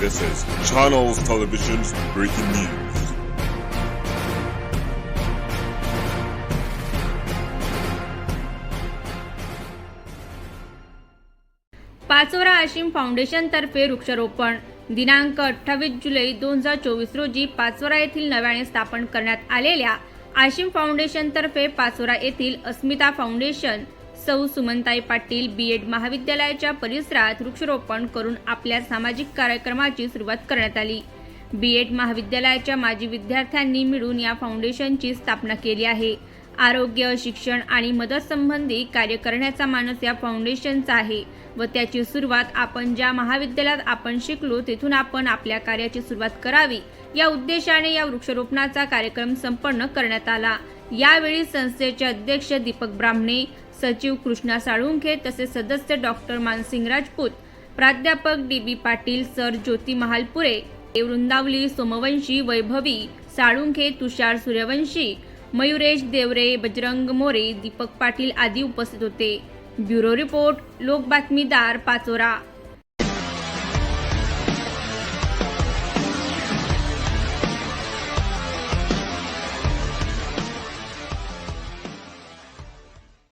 This is Channels Television's breaking news. Pachora Ashim फाउंडेशनतर्फे वृक्षारोपण दिनांक अठ्ठावीस जुलै दोन हजार चोवीस रोजी पाचोरा येथील नव्याने स्थापन करण्यात आलेल्या आशिम फाउंडेशनतर्फे पाचोरा येथील अस्मिता फाउंडेशन सौ सुमनताई पाटील बी एड महाविद्यालयाच्या परिसरात वृक्षरोपण करून आपल्या सामाजिक कार्यक्रमाची सुरुवात करण्यात आली. बी एड महाविद्यालयाच्या माजी विद्यार्थ्यांनी मिळून या फाउंडेशनची स्थापना केली आहे. आरोग्य शिक्षण आणि मदत संबंधी कार्य करण्याचा मानस या फाउंडेशनचा आहे व त्याची सुरुवात आपण ज्या महाविद्यालयात आपण शिकलो तेथून आपण आपल्या कार्याची सुरुवात करावी या उद्देशाने या वृक्षारोपणाचा कार्यक्रम संपन्न करण्यात आला. यावेळी संस्थेचे अध्यक्ष दीपक ब्राह्मणे सचिव कृष्णा साळुंखे तसेच सदस्य डॉक्टर मानसिंग राजपूत प्राध्यापक D B Patil sir Jyoti Mahalpure Vrundavali Somvanshi Vaibhavi Salunkhe Tushar Suryavanshi Mayuresh Devre Bajrang More Deepak Patil आदी उपस्थित होते. ब्युरो रिपोर्ट लोक बातमीदार पाचोरा.